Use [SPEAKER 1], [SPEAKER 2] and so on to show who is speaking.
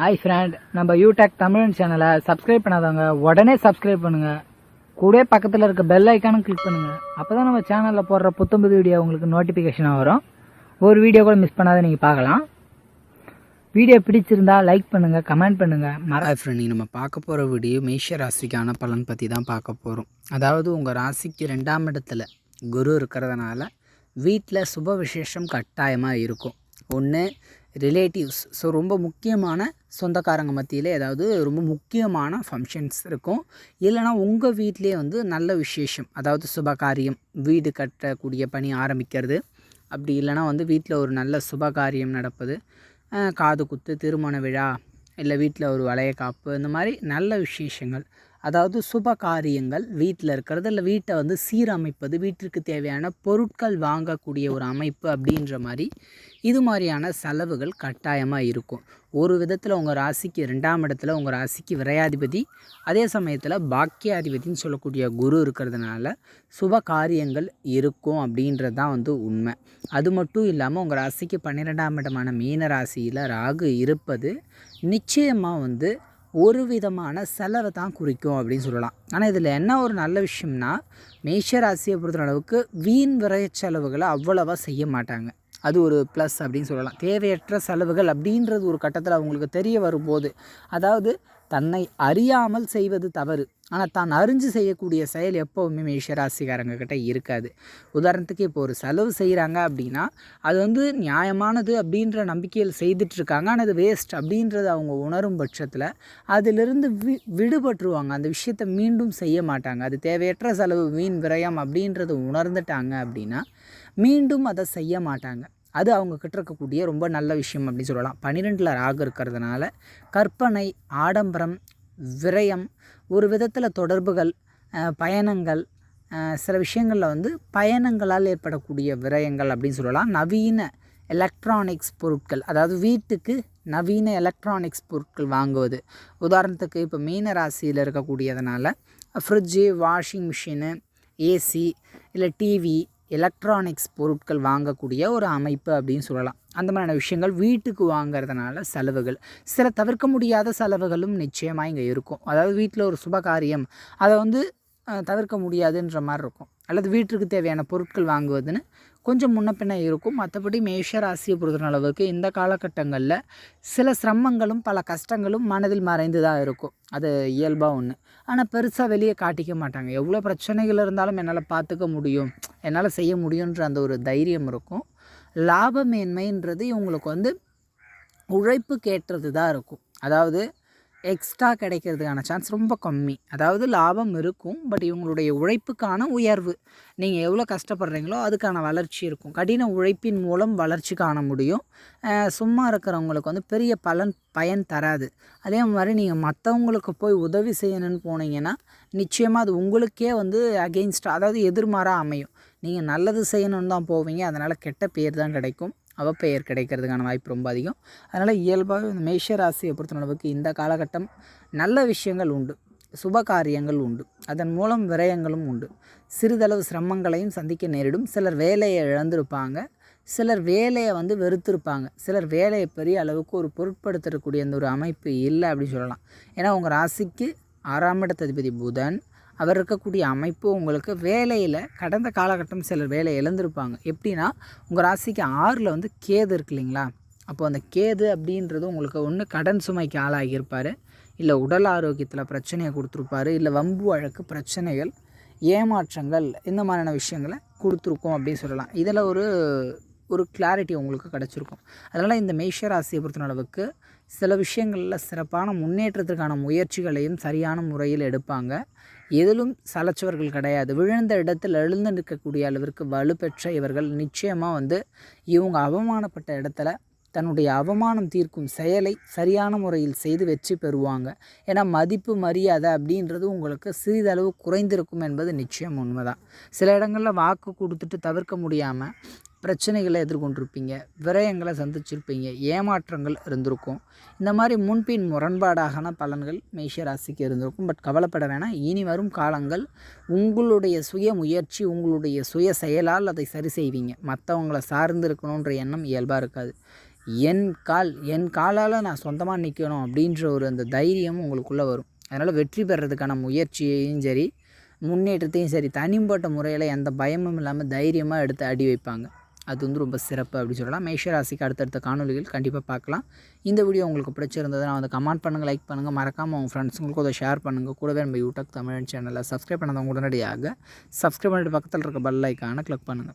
[SPEAKER 1] Hi friend நம்ம யூடெக் தமிழன் சேனலை சப்ஸ்கிரைப் பண்ணாதவங்க உடனே சப்ஸ்கிரைப் பண்ணுங்க. கூட பக்கத்தில் இருக்க பெல் ஐக்கானும் கிளிக் பண்ணுங்க. அப்பதான் நம்ம சேனலில் போடுற புத்தம்புது வீடியோ உங்களுக்கு நோட்டிஃபிகேஷனாக வரும். ஒரு வீடியோ கூட மிஸ் பண்ணாத நீங்கள் பார்க்கலாம். வீடியோ பிடிச்சிருந்தா லைக் பண்ணுங்க கமெண்ட் பண்ணுங்க. மற
[SPEAKER 2] ஃப்ரெண்ட் நம்ம பார்க்க போகிற வீடியோ மேஷ ராசிக்கான பலன் பற்றி தான் பார்க்க போகிறோம் அதாவது உங்கள் ராசிக்கு ரெண்டாம் இடத்துல குரு இருக்கிறதுனால வீட்டில் சுப விசேஷம் கட்டாயமாக இருக்கும். ஒன்று ரிலேட்டிவ்ஸ் ஸோ ரொம்ப முக்கியமான சொந்தக்காரங்க மத்தியில் ஏதாவது ரொம்ப முக்கியமான ஃபங்க்ஷன்ஸ் இருக்கும். இல்லைனா உங்கள் வீட்டிலே வந்து நல்ல விசேஷம் அதாவது சுபகாரியம் வீடு கட்டக்கூடிய பணி ஆரம்பிக்கிறது. அப்படி இல்லைனா வந்து வீட்டில் ஒரு நல்ல சுபகாரியம் நடப்பது காது குத்து திருமண விழா இல்லை வீட்டில் ஒரு வளையக்காப்பு இந்த மாதிரி நல்ல விசேஷங்கள். அதாவது சுப காரியங்கள் வீட்டில் இருக்கிறது இல்லை வீட்டை வந்து சீரமைப்பது வீட்டிற்கு தேவையான பொருட்கள் வாங்கக்கூடிய ஒரு அமைப்பு அப்படின்ற மாதிரி இது மாதிரியான செலவுகள் கட்டாயமாக இருக்கும். ஒரு விதத்தில் உங்கள் ராசிக்கு ரெண்டாம் இடத்துல உங்கள் ராசிக்கு விரையாதிபதி அதே சமயத்தில் பாக்கியாதிபதின்னு சொல்லக்கூடிய குரு இருக்கிறதுனால சுப காரியங்கள் இருக்கும் அப்படின்றது தான் வந்து உண்மை. அது மட்டும் இல்லாமல் உங்கள் ராசிக்கு பன்னிரெண்டாம் இடமான மீன ராசியில் ராகு இருப்பது நிச்சயமாக வந்து ஒரு விதமான செலவை தான் குறிக்கும் அப்படின்னு சொல்லலாம். ஆனால் இதில் என்ன ஒரு நல்ல விஷயம்னா மேஷ ராசியை பொறுத்த அளவுக்கு வீண் விரைய செலவுகளை அவ்வளவா செய்ய மாட்டாங்க. அது ஒரு ப்ளஸ் அப்படின்னு சொல்லலாம். தேவையற்ற செலவுகள் அப்படின்றது ஒரு கட்டத்தில் அவங்களுக்கு தெரிய வரும்போது அதாவது தன்னை அறியாமல் செய்வது தவறு. ஆனால் தான் அறிஞ்சு செய்யக்கூடிய செயல் எப்போவுமே மேஷராசிக்காரங்கக்கிட்ட இருக்காது. உதாரணத்துக்கு இப்போ ஒரு செலவு செய்கிறாங்க அப்படின்னா அது வந்து நியாயமானது அப்படின்ற நம்பிக்கையில் செய்துட்ருக்காங்க. ஆனால் அது வேஸ்ட் அப்படின்றத அவங்க உணரும் பட்சத்தில் அதிலிருந்து வி விடுபட்டுருவாங்க. அந்த விஷயத்தை மீண்டும் செய்ய மாட்டாங்க. அது தேவையற்ற செலவு வீண் விரயம் அப்படின்றத உணர்ந்துட்டாங்க அப்படின்னா மீண்டும் அதை செய்ய மாட்டாங்க. அது அவங்க கிட்ட இருக்கக்கூடிய ரொம்ப நல்ல விஷயம் அப்படின்னு சொல்லலாம். பன்னிரெண்டில் ராகு இருக்கிறதுனால கற்பனை ஆடம்பரம் விரயம் ஒரு விதத்தில் தொடர்புகள் பயணங்கள் சில விஷயங்களில் வந்து பயணங்களால் ஏற்படக்கூடிய விரயங்கள் அப்படின்னு சொல்லலாம். நவீன எலக்ட்ரானிக்ஸ் பொருட்கள் அதாவது வீட்டுக்கு நவீன எலக்ட்ரானிக்ஸ் பொருட்கள் வாங்குவது. உதாரணத்துக்கு இப்போ மீன ராசியில் இருக்கக்கூடியதுனால ஃப்ரிட்ஜு வாஷிங் மிஷினு ஏசி இல்லை டிவி எலக்ட்ரானிக்ஸ் பொருட்கள் வாங்கக்கூடிய ஒரு அமைப்பு அப்படின்னு சொல்லலாம். அந்த மாதிரியான விஷயங்கள் வீட்டுக்கு வாங்குறதுனால செலவுகள். சில தவிர்க்க முடியாத செலவுகளும் நிச்சயமாக இங்கே இருக்கும். அதாவது வீட்டில் ஒரு சுபகாரியம் அதை வந்து தவிர்க்க முடியாதுன்ற மாதிரி இருக்கும். அல்லது வீட்டிற்கு தேவையான பொருட்கள் வாங்குவதுன்னு கொஞ்சம் முன்ன பின்ன இருக்கும். மற்றபடி மேஷ ராசியை பொறுத்த அளவுக்கு இந்த காலகட்டங்களில் சில சிரமங்களும் பல கஷ்டங்களும் மனதில் மறைந்து தான் இருக்கும். அது இயல்பாக ஒன்று ஆனால் பெருசாக வெளியே காட்டிக்க மாட்டாங்க. எவ்வளோ பிரச்சனைகள் இருந்தாலும் என்னால் பார்த்துக்க முடியும். என்னால் செய்ய முடியுன்ற அந்த ஒரு தைரியம் இருக்கும். லாபமேன்மைன்றது இவங்களுக்கு வந்து உழைப்பு கேட்டுறது தான் இருக்கும். அதாவது எக்ஸ்ட்ரா கிடைக்கிறதுக்கான சான்ஸ் ரொம்ப கம்மி. அதாவது லாபம் இருக்கும் பட் இவங்களுடைய உழைப்புக்கான உயர்வு. நீங்கள் எவ்வளோ கஷ்டப்படுறீங்களோ அதுக்கான வளர்ச்சி இருக்கும். கடின உழைப்பின் மூலம் வளர்ச்சி காண முடியும். சும்மா இருக்கிறவங்களுக்கு வந்து பெரிய பலன் பயன் தராது. அதே மாதிரி நீங்கள் மற்றவங்களுக்கு போய் உதவி செய்யணும்னு போனீங்கன்னா நிச்சயமாக அது உங்களுக்கே வந்து அகெயின்ஸ்டாக அதாவது எதிர்மாறாக அமையும். நீங்கள் நல்லது செய்யணும்னு தான் போவீங்க. அதனால் கெட்ட பேர் தான் கிடைக்கும். அவப்பெயர் கிடைக்கிறதுக்கான வாய்ப்பு ரொம்ப அதிகம். அதனால் இயல்பாகவே இந்த மேஷ ராசியை பொறுத்தளவுக்கு இந்த காலகட்டம் நல்ல விஷயங்கள் உண்டு. சுப காரியங்கள் உண்டு. அதன் மூலம் விரயங்களும் உண்டு. சிறிதளவு சிரமங்களையும் சந்திக்க நேரிடும். சிலர் வேலையை இழந்திருப்பாங்க. சிலர் வேலையை வந்து வெறுத்திருப்பாங்க. சிலர் வேலையை பெரிய அளவுக்கு ஒரு பொருட்படுத்தக்கூடிய அந்த ஒரு அமைப்பு இல்லை அப்படின்னு சொல்லலாம். ஏன்னா உங்கள் ராசிக்கு ஆறாம் இடத்ததிபதி புதன். அவர் இருக்கக்கூடிய அமைப்பு உங்களுக்கு வேலையில் கடந்த காலகட்டம் சிலர் வேலை இழந்திருப்பாங்க. எப்படின்னா உங்கள் ராசிக்கு ஆறில் வந்து கேது இருக்கு இல்லைங்களா? அப்போ அந்த கேது அப்படின்றது உங்களுக்கு ஒன்று கடன் சுமைக்கு ஆளாகியிருப்பார். இல்லை உடல் ஆரோக்கியத்தில் பிரச்சனையை கொடுத்துருப்பாரு. இல்லை வம்பு வழக்கு பிரச்சனைகள் ஏமாற்றங்கள் இந்த மாதிரியான விஷயங்களை கொடுத்துருக்கோம் அப்படின்னு சொல்லலாம். இதில் ஒரு ஒரு கிளாரிட்டி உங்களுக்கு கிடச்சிருக்கும். அதனால் இந்த மேஷ ராசியை பொறுத்த அளவுக்கு சில விஷயங்களில் சிறப்பான முன்னேற்றத்திற்கான முயற்சிகளையும் சரியான முறையில் எடுப்பாங்க. எதிலும் சலைச்சவர்கள் கிடையாது. விழுந்த இடத்தில் எழுந்து நிற்கக்கூடிய அளவிற்கு வலுப்பெற்ற இவர்கள் நிச்சயமாக வந்து இவங்க அவமானப்பட்ட இடத்துல தன்னுடைய அவமானம் தீர்க்கும் செயலை சரியான முறையில் செய்து வெற்றி பெறுவாங்க. ஏன்னா மதிப்பு மரியாதை அப்படின்றது உங்களுக்கு சிறிதளவு குறைந்திருக்கும் என்பது நிச்சயம் உண்மைதான். சில இடங்களில் வாக்கு கொடுத்துட்டு தவிர்க்க முடியாமல் பிரச்சனைகளை எதிர்கொண்டிருப்பீங்க விரயங்களை சந்திச்சிருப்பீங்க ஏமாற்றங்கள் இருந்திருக்கும். இந்த மாதிரி முன்பின் முரண்பாடாகன பலன்கள் மேஷ ராசிக்கு இருந்திருக்கும். பட் கவலைப்பட வேணாம். இனி வரும் காலங்கள் உங்களுடைய சுய முயற்சி உங்களுடைய சுய செயலால் அதை சரி செய்வீங்க. மற்றவங்கள சார்ந்து இருக்கணுன்ற எண்ணம் இயல்பாக இருக்காது. என் கால் என் காலால் நான் சொந்தமாக நிற்கணும் அப்படின்ற ஒரு அந்த தைரியம் உங்களுக்குள்ளே வரும். அதனால் வெற்றி பெறதுக்கான முயற்சியையும் சரி முன்னேற்றத்தையும் சரி தனிப்பட்ட முறையில் எந்த பயமும் இல்லாமல் தைரியமாக எடுத்து அடி வைப்பாங்க. அது வந்து ரொம்ப சிறப்பு அப்படின்னு சொல்லலாம். மேஷராசிக்கு அடுத்தடுத்த காணொலிகள் கண்டிப்பாக பார்க்கலாம். இந்த வீடியோ உங்களுக்கு பிடிச்சிருந்ததுன்னா வந்து கமெண்ட் பண்ணுங்கள் லைக் பண்ணுங்கள் மறக்காமல் உங்கள் ஃப்ரெண்ட்ஸுங்களுக்கு அதை ஷேர் பண்ணுங்கள் கூடவே நம்ம யூடியூப் தமிழ் சேனலில் சப்ஸ்கிரைப் பண்ணாதவங்க உடனடியாக சப்ஸ்கிரைப் பண்ணிட்டு பக்கத்தில் இருக்க பெல் ஐக்கானை கிளிக் பண்ணுங்கள்